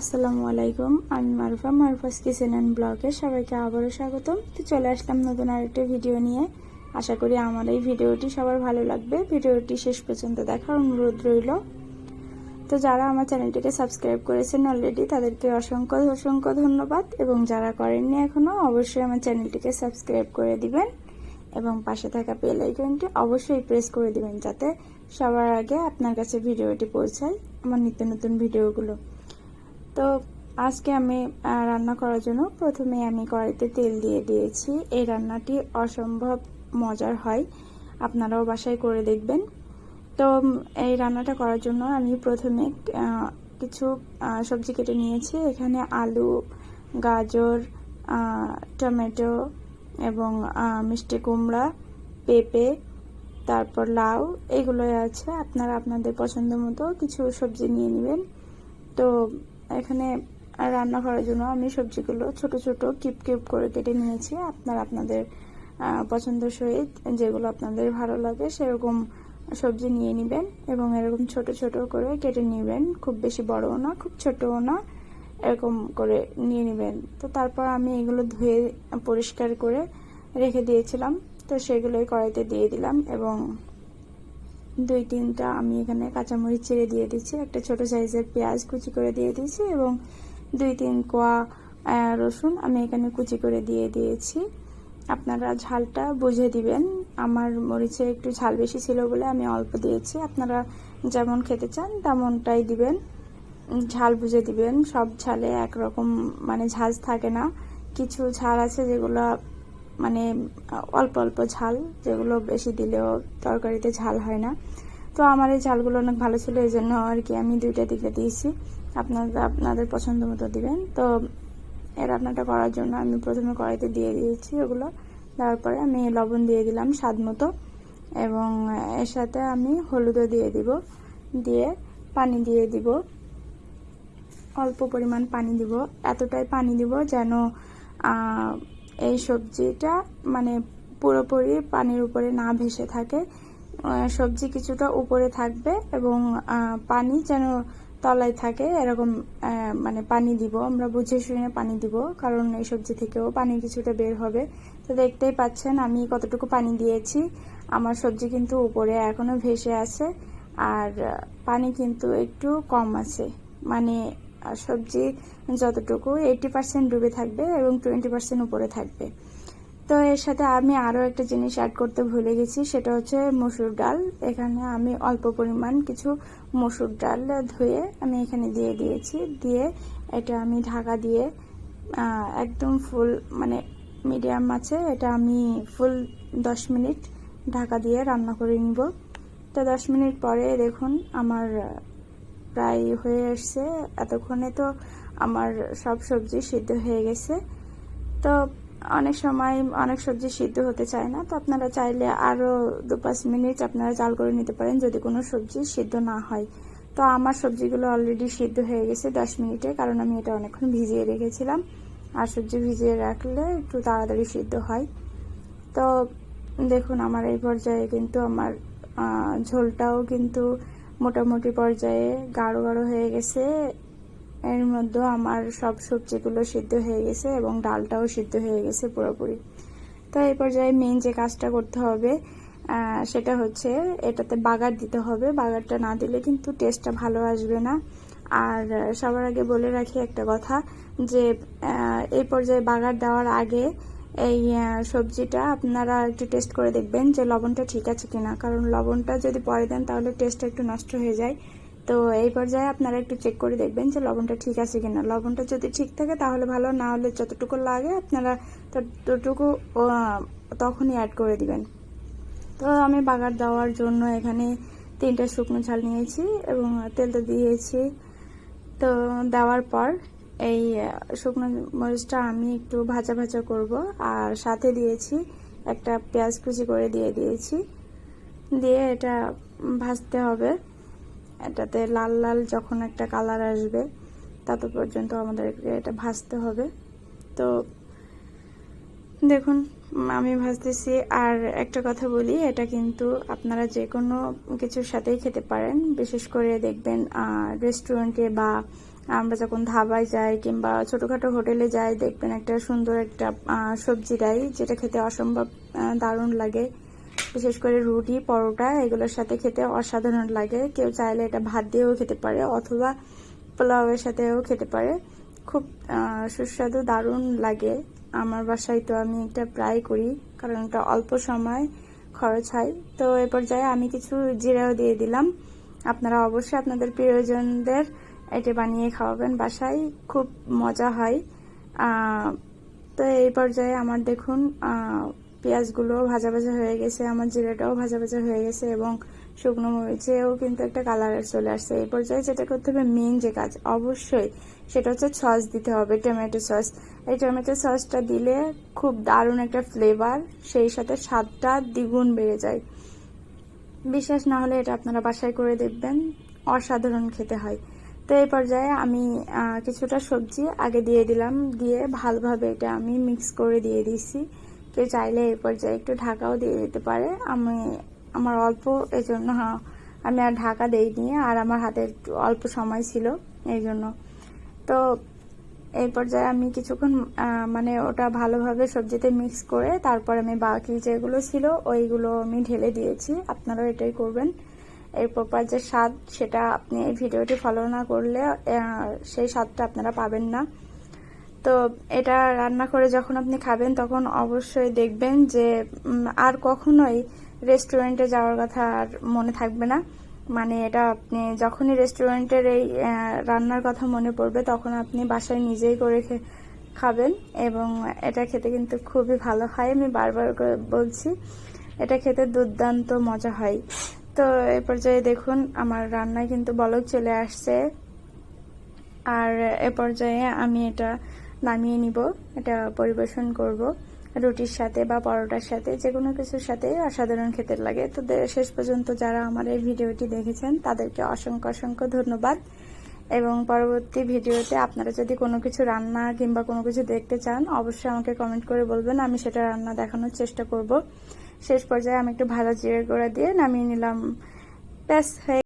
আসসালামু আলাইকুম, আমি মারুফা, মারুফাস কিচেন অ্যান্ড ব্লগে সবাইকে আবারও স্বাগতম। তো চলে আসলাম নতুন আরেকটা ভিডিও নিয়ে। আশা করি আমার এই ভিডিওটি সবার ভালো লাগবে। ভিডিওটি শেষ পর্যন্ত দেখার অনুরোধ রইল। তো যারা আমার চ্যানেলটিকে সাবস্ক্রাইব করেছেন অলরেডি তাদেরকে অসংখ্য অসংখ্য ধন্যবাদ। এবং যারা করেননি এখনও অবশ্যই আমার চ্যানেলটিকে সাবস্ক্রাইব করে দিবেন। এবং পাশে থাকা বেল আইকনটি অবশ্যই প্রেস করে দিবেন, যাতে সবার আগে আপনার কাছে ভিডিওটি পৌঁছায় আমার নিত্য নতুন ভিডিওগুলো। তো আজকে আমি রান্না করার জন্য প্রথমে আমি কড়াইতে তেল দিয়ে দিয়েছি। এই রান্নাটি অসম্ভব মজার হয়। আপনারাও বাসায় করে দেখবেন। তো এই রান্নাটা করার জন্য আমি প্রথমে কিছু সবজি কেটে নিয়েছি। এখানে আলু, গাজর টমেটো এবং মিষ্টি কুমড়া, পেঁপে, তারপর লাউ, এগুলোই আছে। আপনারা আপনাদের পছন্দ মতো কিছু সবজি নিয়ে নেবেন। তো এখানে রান্না করার জন্য আমি সবজিগুলো ছোট ছোট কিউব কিউব করে কেটে নিয়েছি। আপনারা আপনাদের পছন্দ সহিত যেগুলো আপনাদের ভালো লাগে সেরকম সবজি নিয়ে নেবেন এবং এরকম ছোট ছোট করে কেটে নেবেন। খুব বেশি বড়ও না, খুব ছোটও না, এরকম করে নিয়ে নেবেন। তো তারপর আমি এগুলো ধুয়ে পরিষ্কার করে রেখে দিয়েছিলাম। তো সেগুলোই কড়াইতে দিয়ে দিলাম এবং দুই তিনটা আমি এখানে কাঁচামরিচ ছেড়ে দিয়ে দিচ্ছি। একটা ছোট সাইজের পেঁয়াজ কুচি করে দিয়ে দিয়েছি এবং দুই তিন কোয়া রসুন আমি এখানে কুচি করে দিয়ে দিয়েছি। আপনারা ঝালটা বুঝে দিবেন। আমার মরিচে একটু ঝাল বেশি ছিল বলে আমি অল্প দিয়েছি। আপনারা যেমন খেতে চান তেমনটাই দিবেন। ঝাল বুঝে দিবেন। সব ঝালে একরকম মানে ঝাল থাকে না। কিছু ঝাল আছে যেগুলো মানে অল্প অল্প ঝাল, যেগুলো বেশি দিলেও তরকারিতে ঝাল হয় না। তো আমার এই ঝালগুলো অনেক ভালো ছিল, এই জন্য আর কি আমি দুইটা দিকে দিয়েছি। আপনারা, আপনাদের পছন্দ মতো দিবেন। তো এই রান্নাটা করার জন্য আমি প্রথমে কড়াইতে দিয়ে দিয়েছি ওগুলো। দেওয়ার পরে আমি লবণ দিয়ে দিলাম স্বাদ মতো। এবং এর সাথে আমি হলুদও দিয়ে দিব। দিয়ে পানি দিয়ে দিব। অল্প পরিমাণ পানি দিব। এতটাই পানি দিব যেন সবজিটা মানে পুরোপুরি পানির উপরে না ভেসে থাকে। সবজি কিছুটা উপরে থাকবে এবং পানি যেন তলায় থাকে, এরকম মানে পানি দিব। আমরা বুঝে শুনে পানি দিব, কারণ এই সবজি থেকেও পানি কিছুটা বের হবে। তো দেখতেই পাচ্ছেন, আমি কতটুকু পানি দিয়েছি। আমার সবজি কিন্তু উপরে এখনও ভেসে আছে, আর পানি কিন্তু একটু কম আছে। মানে আহ, সবজি যতটুকু এইটি পার্সেন্ট ডুবে থাকবে এবং টোয়েন্টি পার্সেন্ট উপরে থাকবে। তো এর সাথে আমি আরও একটা জিনিস অ্যাড করতে ভুলে গেছি সেটা হচ্ছে মসুর ডাল। এখানে আমি অল্প পরিমাণ কিছু মসুর ডাল ধুয়ে আমি এখানে দিয়ে দিয়েছি। দিয়ে এটা আমি ঢাকা দিয়ে একদম ফুল মানে মিডিয়াম আছে এটা আমি ফুল দশ মিনিট ঢাকা দিয়ে রান্না করে নিব। তো দশ মিনিট পরে দেখুন আমার প্রায় হয়ে আসছে। এতক্ষণে তো আমার সব সবজি সিদ্ধ হয়ে গেছে। তো অনেক সময় অনেক সবজি সিদ্ধ হতে চায় না। তো আপনারা চাইলে আরও দু পাঁচ মিনিট আপনারা জাল করে নিতে পারেন যদি কোনো সবজি সিদ্ধ না হয়। তো আমার সবজিগুলো অলরেডি সিদ্ধ হয়ে গেছে দশ মিনিটে, কারণ আমি এটা অনেকক্ষণ ভিজিয়ে রেখেছিলাম। আর সবজি ভিজিয়ে রাখলে একটু তাড়াতাড়ি সিদ্ধ হয়। তো দেখুন, আমার এই পর্যায়ে কিন্তু আমার ঝোলটাও কিন্তু মোটামুটি পর্যায়ে গাঢ় গাঢ় হয়ে গেছে। এর মধ্যে আমার সব সবজিগুলো সিদ্ধ হয়ে গেছে এবং ডালটাও সিদ্ধ হয়ে গেছে পুরোপুরি। তো এই পর্যায়ে মেন যে কাজটা করতে হবে সেটা হচ্ছে এটাতে বাগার দিতে হবে। বাগারটা না দিলে কিন্তু টেস্টটা ভালো আসবে না। আর সবার আগে বলে রাখি একটা কথা যে এই পর্যায়ে বাগার দেওয়ার আগে এই সবজিটা আপনারা একটু টেস্ট করে দেখবেন যে লবণটা ঠিক আছে কিনা। কারণ লবণটা যদি পরে দেন তাহলে টেস্টটা একটু নষ্ট হয়ে যায়। তো এই পর্যায়ে আপনারা একটু চেক করে দেখবেন যে লবণটা ঠিক আছে কিনা। লবণটা যদি ঠিক থাকে তাহলে ভালো, না হলে যতটুকু লাগে আপনারা ততটুকু তখনই অ্যাড করে দিবেন। তো আমি বাগার দেওয়ার জন্য এখানে তিনটা শুকনো ঝাল নিয়েছি এবং তেলটা দিয়েছি। তো দেওয়ার পর এই শুকনো মরিচটা আমি একটু ভাজা ভাজা করব। আর সাথে দিয়েছি একটা পেঁয়াজ কুচি করে দিয়ে দিয়েছি। দিয়ে এটা ভাজতে হবে। এটাতে লাল লাল যখন একটা কালার আসবে, তত পর্যন্ত আমাদেরকে এটা ভাজতে হবে। তো দেখুন, আমি ভাজতেছি। আর একটা কথা বলি, এটা কিন্তু আপনারা যে কোনো কিছুর সাথেই খেতে পারেন। বিশেষ করে দেখবেন রেস্টুরেন্টে বা আমরা যখন ধাবায় যাই কিংবা ছোটোখাটো হোটেলে যাই, দেখবেন একটা সুন্দর একটা সবজি দেয়, যেটা খেতে অসম্ভব দারুণ লাগে। বিশেষ করে রুটি, পরোটা, এগুলোর সাথে খেতে অসাধারণ লাগে। কেউ চাইলে এটা ভাত দিয়েও খেতে পারে, অথবা পোলাওয়ের সাথেও খেতে পারে। খুব সুস্বাদু, দারুণ লাগে। আমার বাসায় তো আমি এটা প্রায় করি, কারণ এটা অল্প সময় খরচ হয়। তো এ পর্যায়ে আমি কিছু জিরাও দিয়ে দিলাম। আপনারা অবশ্যই আপনাদের প্রিয়জনদের এটা বানিয়ে খাওয়াবেন বাসায়, খুব মজা হয়। তো এই পর্যায়ে আমার দেখুন পেঁয়াজগুলো ভাজা ভাজা হয়ে গেছে, আমার জিরাটাও ভাজা ভাজা হয়ে গেছে এবং শুকনো মরিচেও কিন্তু একটা কালার চলে আসছে। এই পর্যায়ে যেটা করতে হবে মেন যে কাজ অবশ্যই সেটা হচ্ছে সস দিতে হবে, টমেটো সস। এই টমেটো সসটা দিলে খুব দারুণ একটা ফ্লেভার সেই সাথে স্বাদটা দ্বিগুণ বেড়ে যায়। বিশ্বাস না হলে এটা আপনারা বাসায় করে দেখবেন, অসাধারণ খেতে হয়। তো এই পর্যায়ে আমি কিছুটা সবজি আগে দিয়ে দিলাম, দিয়ে ভালোভাবে এটা আমি মিক্স করে দিয়ে দিয়েছি। কেউ চাইলে এই পর্যায়ে একটু ঢাকাও দিয়ে দিতে পারে। আমি, আমার অল্প এই জন্য আমি আর ঢাকা দেইনি, আর আমার হাতে একটু অল্প সময় ছিল এই জন্য। তো এই পর্যায়ে আমি কিছুক্ষণ মানে ওটা ভালোভাবে সবজিতে মিক্স করে, তারপর আমি বাকি যেগুলো ছিল, ওইগুলো আমি ঢেলে দিয়েছি। আপনারাও এটাই করবেন। এর প্রপার যে স্বাদ সেটা আপনি এই ভিডিওটি ফলো না করলে সেই স্বাদটা আপনারা পাবেন না। তো এটা রান্না করে যখন আপনি খাবেন, তখন অবশ্যই দেখবেন যে আর কখনোই রেস্টুরেন্টে যাওয়ার কথা আর মনে থাকবে না। মানে এটা আপনি যখনই রেস্টুরেন্টের এই রান্নার কথা মনে পড়বে, তখন আপনি বাসায় নিজেই করে খাবেন এবং এটা খেতে কিন্তু খুবই ভালো হয়। আমি বারবার বলছি, এটা খেতে দুর্দান্ত মজা হয়। তো এই পর্যায়ে দেখুন, আমার রান্নায় কিন্তু বলক চলে আসছে। আর এ পর্যায়ে আমি এটা নামিয়ে নিব, এটা পরিবেশন করব। রুটির সাথে বা পরোটার সাথে যে কোনো কিছুর সাথে অসাধারণ খেতে লাগে। তো শেষ পর্যন্ত যারা আমার এই ভিডিওটি দেখেছেন, তাদেরকে অসংখ্য অসংখ্য ধন্যবাদ। এবং পরবর্তী ভিডিওতে আপনারা যদি কোনো কিছু রান্না কিংবা কোনো কিছু দেখতে চান, অবশ্যই আমাকে কমেন্ট করে বলবেন, আমি সেটা রান্না দেখানোর চেষ্টা করব। শেষ পর্যায়ে আমি একটু ভালো জিরে গোড়া দিয়ে নামিয়ে নিলাম। ব্যাস হয়ে